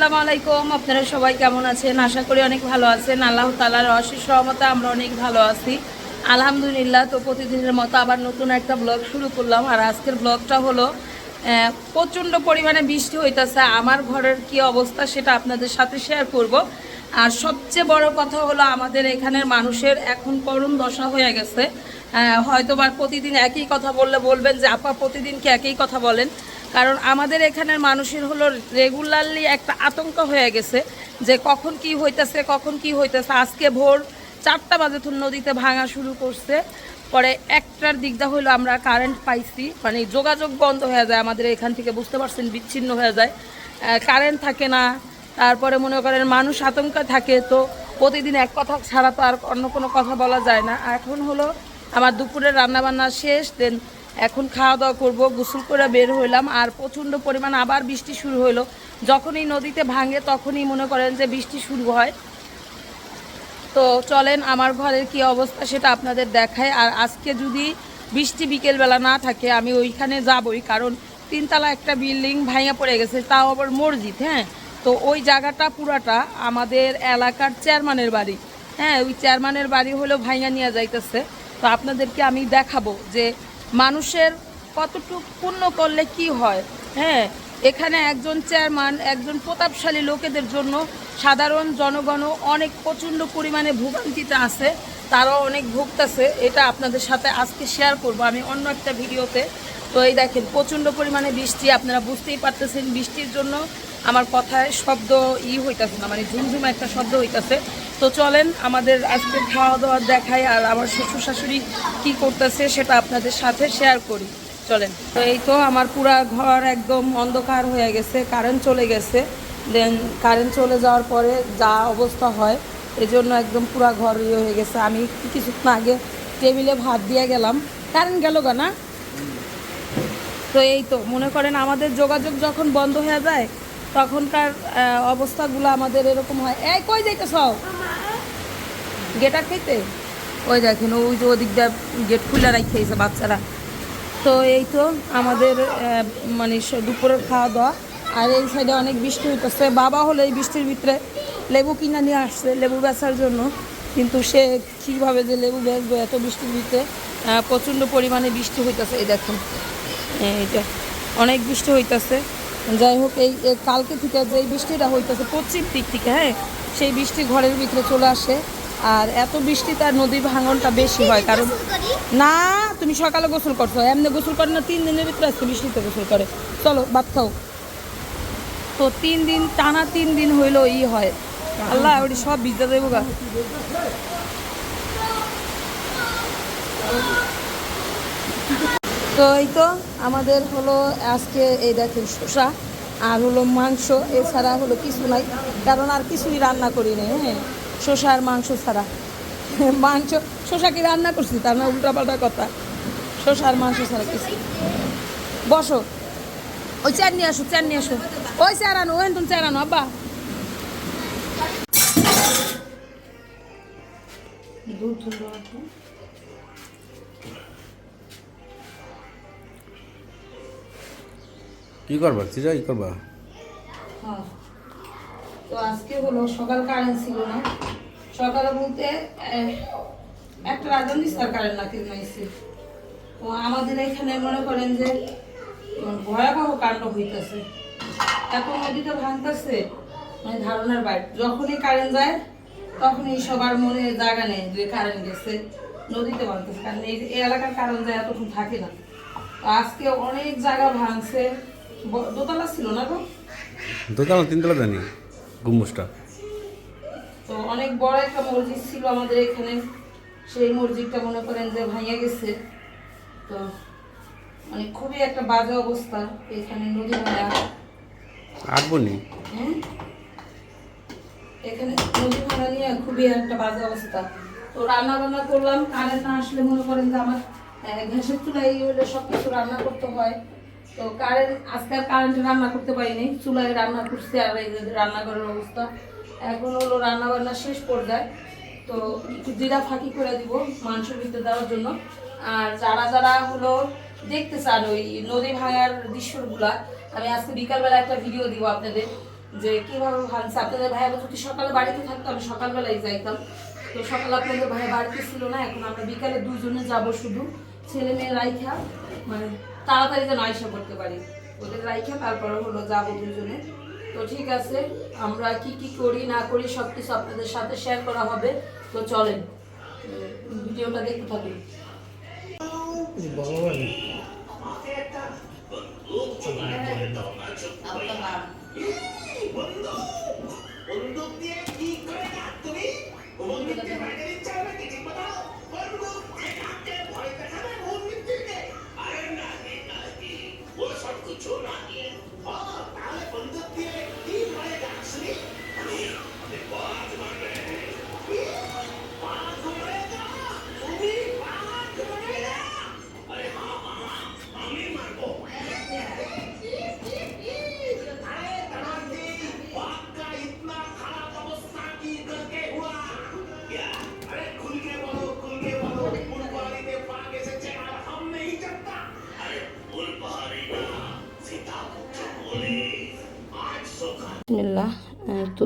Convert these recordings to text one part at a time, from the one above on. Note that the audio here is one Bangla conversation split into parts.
আসসালামু আলাইকুম। আপনারা সবাই কেমন আছেন? আশা করি অনেক ভালো আছেন। আল্লাহ তালার অশেষ রহমতে আমরা অনেক ভালো আছি। আলহামদুলিল্লাহ, তো প্রতিদিনের মতো আবার নতুন একটা ব্লগ শুরু করলাম। আর আজকের ব্লগটা হলো প্রচণ্ড পরিমাণে বৃষ্টি হইতেছে। আমার ঘরের কি অবস্থা সেটা আপনাদের সাথে শেয়ার করব। আর সবচেয়ে বড় কথা হলো, আমাদের এখানের মানুষের এখন করুণ দশা হয়ে গেছে। হয়তো বা প্রতিদিন একই কথা বললে বলবেন যে, আপা প্রতিদিন কি একই কথা বলেন? কারণ আমাদের এখানের মানুষের হলো রেগুলারলি একটা আতঙ্ক হয়ে গেছে যে কখন কি হইতেছে, কখন কি হইতেছে। আজকে ভোর চারটা বাজে তো নদীতে ভাঙা শুরু করছে। পরে একটার দিকটা হইল আমরা কারেন্ট পাইছি মানে যোগাযোগ বন্ধ হয়ে যায় আমাদের এখান থেকে, বুঝতে পারছেন, বিচ্ছিন্ন হয়ে যায়। কারেন্ট থাকে না, তারপরে মনে করেন মানুষ আতঙ্কে থাকে, তো প্রতিদিন এক কথা ছাড়া তো আর অন্য কোনো কথা বলা যায় না। এখন হলো আমার দুপুরের রান্নাবান্না শেষ দেন এখন খাওয়া দাওয়া করব, গোসল করে বের হইলাম, আর প্রচণ্ড পরিমাণ আবার বৃষ্টি শুরু হইল। যখনই নদীতে ভাঙে তখনই মনে করেন যে বৃষ্টি শুরু হয়। তো চলেন, আমার ঘরের কি অবস্থা সেটা আপনাদের দেখায় আর আজকে যদি বৃষ্টি বিকেলবেলা না থাকে, আমি ওইখানে যাবই, কারণ তিনতলা একটা বিল্ডিং ভাঙা পড়ে গেছে, তাও আবার মসজিদ হ্যাঁ? তো ওই জায়গাটা পুরাটা আমাদের এলাকার চেয়ারম্যানের বাড়ি হ্যাঁ? ওই চেয়ারম্যানের বাড়ি হলেও ভাঙা নিয়ে যাইতেছে। তো আপনাদেরকে আমি দেখাবো যে মানুষের কতটুকু পূর্ণ করলে কি হয়? হ্যাঁ এখানে একজন চেয়ারম্যান, একজন প্রতাপশালী লোকেদের জন্য সাধারণ জনগণও অনেক প্রচণ্ড পরিমাণে ভোগান্তিতে আছে, তারাও অনেক ভুগতেছে। এটা আপনাদের সাথে আজকে শেয়ার করব। আমি অন্য একটা ভিডিওতে তো এই দেখেন, প্রচণ্ড পরিমাণে বৃষ্টি, আপনারা বুঝতেই পারতেছেন বৃষ্টির জন্য আমার কথায় শব্দ ই হইতাছে না মানে ঝুমঝুম একটা শব্দ হইতাছে। তো চলেন আমাদের আজকে খাওয়া দাওয়া দেখাই আর আমার শ্বশুর শাশুড়ি কী করতেছে সেটা আপনাদের সাথে শেয়ার করি। চলেন। তো এই তো আমার পুরা ঘর একদম অন্ধকার হয়ে গেছে কারেন্ট চলে গেছে। দেন কারেন্ট চলে যাওয়ার পরে যা অবস্থা হয়, এজন্য একদম পুরা ঘর ইয়ে হয়ে গেছে। আমি কিছুক্ষণ আগে টেবিলে ভাত দিয়ে গেলাম। কারেন্ট গেল না? তো এই তো, মনে করেন আমাদের যোগাযোগ যখন বন্ধ হয়ে যায় তখনকার অবস্থাগুলো আমাদের এরকম হয়। এই কই যাইতেছ? গেটার খাইতে? ওই দেখেন, ওই যে ওদিক দিয়ে গেট খুলে রাখিয়েছে বাচ্চারা। তো এই তো আমাদের মানে দুপুরের খাওয়া দাওয়া আর এই সাইডে অনেক বৃষ্টি হইতেছে। বাবা হলো এই বৃষ্টির ভিতরে লেবু কিনা নিয়ে আসছে, লেবু বেচার জন্য। কিন্তু সে কীভাবে যে লেবু বেচবে এত বৃষ্টির ভিতরে? প্রচণ্ড পরিমাণে বৃষ্টি হইতেছে, এই দেখেন। এইটা অনেক বৃষ্টি হইতেছে। যাই হোক এই কালকে থেকে যে বৃষ্টিটা হইতেছে পশ্চিম দিক থেকে হ্যাঁ সেই বৃষ্টি ঘরের ভিতরে চলে আসে। আর এত বৃষ্টি তার নদীর ভাঙনটা বেশি হয় কারণ না তুমি সকালে গোসল করছ এমনি গোসল করে না তিন দিনের ভিতরে আজকে বৃষ্টিতে গোসল করে। চলো ভাত খাও। তো তিন দিন টানা তিন দিন হইল ই হয়। আল্লাহ ওটি সব ভিজা দেবো গা। তো এই তো আমাদের হলো আজকে এই দেখেন শসা আর হলো মাংস, এছাড়া হলো কিছু নাই, কারণ আর কিছুই রান্না করি নি হ্যাঁ? শসা আর মাংস ছাড়া। মাংস, শসা কি রান্না করছি? তার না উল্টাপাল্টা কথা। শসা আর মাংস ছাড়া কিছু বসো। ওই চেয়ার নিয়ে আসো, চেয়ার নিয়ে আসো। ওই চেয়ার আনো, ওই তুমি চেয়ার আনো, আব্বা। দুধ কি করবা? চিরা কি করবা? হ্যাঁ। তো আজকে হলো, সকাল কারেন্ট ছিল না। সকালে বলতে একটা রাজন দিস্তার কারেন্ট নাকি নাইছে তো আমাদের এখানে মনে করেন যে ভয়াবহ কাণ্ড হইতেছে। এত নদীতে ভাঙতেছে মানে ধারণার বাইরে। যখনই কারেন্ট যায়, তখনই সবার মনে জায়গা নেই যে কারেন্ট গেছে, নদীতে ভাঙতেছে। কারণ এই এলাকার কারেন্ট যায় এতক্ষণ থাকে না। তো আজকে অনেক জায়গা ভাঙছে দোতলা ছিল না গো? দোতলা তিনতলা জানি গম্বুজটা। তো অনেক বড় একটা মসজিদ ছিল আমাদের এখানে। সেই মসজিদটা মনে করেন যে ভাঙে গেছে। তো মানে খুবই একটা বাজে অবস্থা এখানে নদী ভাঙা। আটবনি হ্যাঁ এখানে নদী ভাঙা নিয়ে খুবই একটা বাজে অবস্থা। তো রান্না বান্না করলাম কারেন্ট না আসলে মনে করেন যে আমার গ্যাসের চুলাই হলে সব কিছু রান্না করতে হয়। তো কারেন্ট, আজকে আর কারেন্টে রান্না করতে পারিনি। চুলায় রান্না করছি আর এই যে রান্নাঘরের অবস্থা। এখন হলো রান্না বান্না শেষ পর্যায়ে। তো জিরা ফাঁকি করে দিব মাংস ভিতরে দেওয়ার জন্য। আর যারা যারা হলো দেখতে চান ওই নদী ভাঙার দৃশ্যগুলা, আমি আজকে বিকালবেলা একটা ভিডিও দিব আপনাদের, যে কীভাবে ভাঙছে। আপনাদের ভাইয়া যদি সকালে বাড়িতে থাকতো, আমি সকালবেলায় যাইতাম। তো সকালে আপনাদের ভাইয়া বাড়িতে ছিল না, এখন আমরা বিকালে দুজনে যাব শুধু। ছেলে মেয়ে রাইখা মানে তাড়াতাড়ি যেন আয়সা করতে পারি ওদের রাইখা তারপরে হলো যাব দুজনে তো ঠিক আছে আমরা কি কি করি না করি সব কিছু আপনাদের সাথে শেয়ার করা হবে তো চলেন ভিডিওটা দেখতে থাকুন দিয়ে কি করে তুমি নাকি ঠিক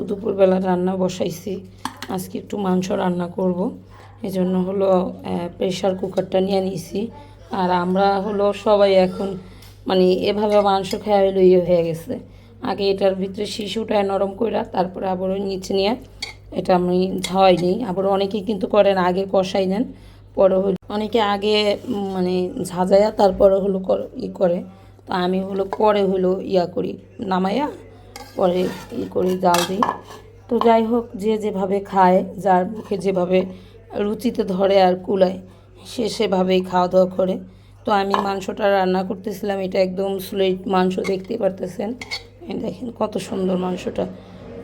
দুপুরবেলা রান্না বসাইছি। আজকে একটু মাংস রান্না করব। এজন্য হলো প্রেশার কুকারটা নিয়ে নিয়েছি আর আমরা হলো সবাই এখন মানে এভাবে মাংস খাওয়া হলো ইয়ে হয়ে গেছে। আগে এটার ভিতরে শিশুটা নরম করে তারপরে আবার ওই নিচে নিয়ে, এটা আমি ঝাওয়াই নিই। আবার অনেকেই কিন্তু করেন, আগে কষাই নেন, পরে হলো, অনেকে আগে মানে ঝাঁঝায়া তারপরে হলো ই করে। তো আমি হলো পরে হলো ইয়া করি নামাইয়া পরে ই করি জাল দিই। তো যাই হোক, যে যেভাবে খায়, যার মুখে যেভাবে রুচিতে ধরে আর কুলায়, সে সেভাবেই খাওয়া দাওয়া করে। তো আমি মাংসটা রান্না করতেছিলাম, এটা একদম স্লেট মাংস দেখতে পারতেছেন। দেখেন কত সুন্দর মাংসটা।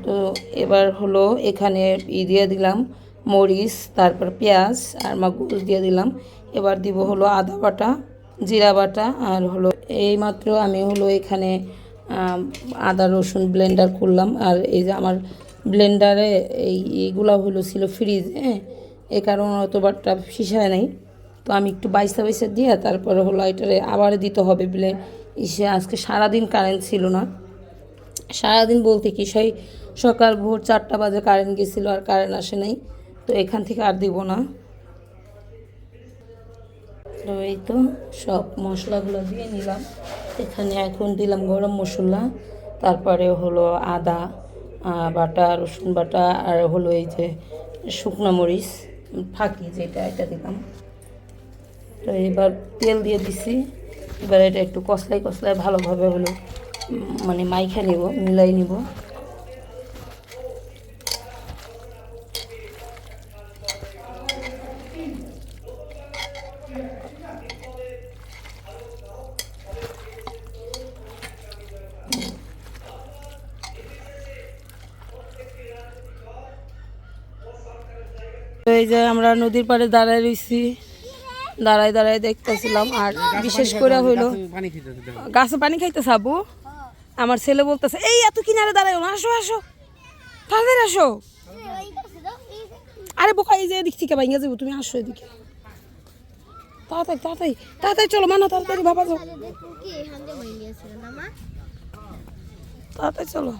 তো এবার হলো এখানে ই দিয়ে দিলাম মরিচ, তারপর পেঁয়াজ আর মাগুর দিয়ে দিলাম। এবার দিব হলো আদা বাটা, জিরা বাটা, আর হলো এইমাত্র আমি হলো এখানে আদা, রসুন ব্লেন্ডার করলাম আর এই যে আমার ব্লেন্ডারে এই এইগুলো হলো ছিল ফ্রিজে হ্যাঁ? এ কারণে অতবারটা শিশায় নাই। তো আমি একটু বাইসা বাইসা দিয়ে তারপরে হলো এটারে আবার দিতে হবে বলে ইসে আজকে সারাদিন কারেন্ট ছিল না। সারাদিন বলতে কি, সেই সকাল ভোর চারটা বাজে কারেন্ট গেছিল আর কারেন্ট আসে নাই। তো এখান থেকে আর দিব না। তো এই তো সব মশলাগুলো দিয়ে নিলাম। এখানে এখন দিলাম গরম মশলা, তারপরে হলো আদা বাটা, রসুন বাটা, আর হলো এই যে শুকনো মরিচ, ফাঁকি যেটা এটা দিলাম। তো এবার তেল দিয়ে দিছি, এবার এটা একটু কষলাই কষলাই ভালোভাবে হলো মানে মাইখা নিব, মিলাই নিব তো এই যে আমরা নদীর পাড়ে দাঁড়ায় রইছি। দাঁড়ায় দাঁড়ায় দেখতেছিলাম আর বিশেষ করে হইল, গাছে পানি খাইতে সাবু আমার ছেলে বলতেছে, এই, এত কিনারে দাঁড়ায় আসো আসো। তাড়াতাড়ি আসো। আরে বোকা, এই যে এদিক থেকে ভাইঙ্গা যাব তুমি আসো এদিকে। তাড়াতাড়ি তাড়াতাড়ি তাড়াতাড়ি চলো, মানা, তাড়াতাড়ি, বাবা, যাও। তাড়াতাড়ি চলো।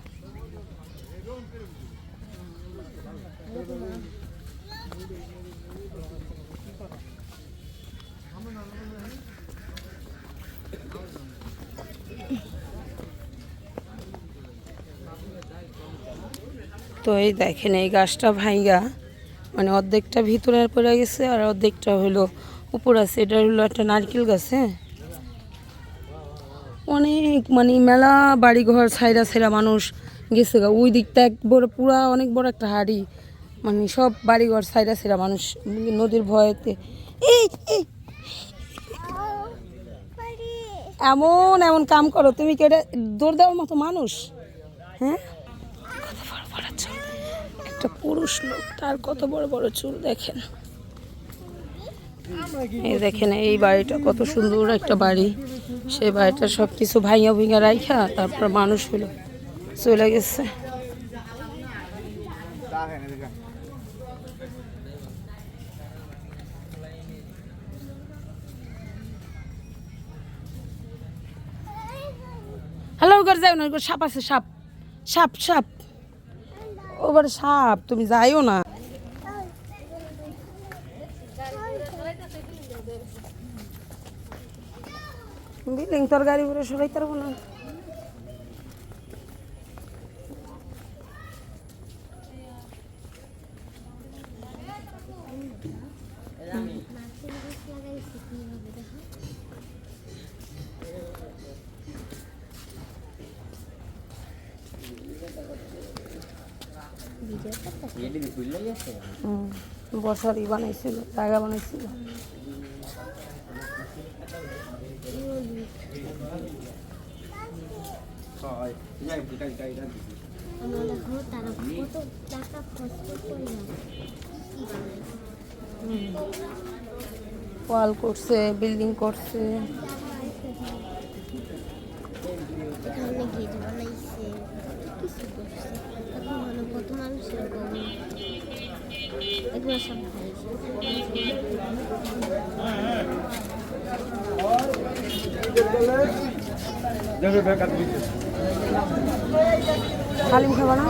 তো এই দেখেন, এই গাছটা ভাইগা মানে অর্ধেকটা ভিতরে পড়ে গেছে, আর অর্ধেকটা হলো উপর আছে। এটা হলো একটা নারকেল গাছ হ্যাঁ? অনেক মানে মেলা বাড়ি ঘর ছাইরা ছাইরা মানুষ গেছে গা। ওই দিকটা এক বড়, পুরা অনেক বড় একটা হাড়ি। মানে সব বাড়িঘর ছাইরা ছাইরা মানুষ নদীর ভয়েতে। এমন এমন কাম করো, তুমি কি এটা দৌড় দেওয়ার মতো মানুষ? হ্যাঁ? একটা পুরুষ লোক, তার কত বড় বড় চুল দেখেন। এই দেখেন, এই বাড়িটা কত সুন্দর একটা বাড়ি। সেই বাড়িটা সব কিছু ভাইয়া ভুইয়া রাইখা, তারপর মানুষ হলো চলে গেছে। হ্যালো, ঘর ওই সাপ আছে, সাপ। সাপ সাপ। ওবার সাপ তুমি যাইও না। বিল্ডিং তোর গাড়ি ঘুরে সবাই পারব না। বসার বানাইছিল জায়গা বানাইছিল। ওয়াল করছে বিল্ডিং করছে। কিছু করছে এখন হলো কত মানুষের গরম এগুলো সব ভাই হালিম খাব না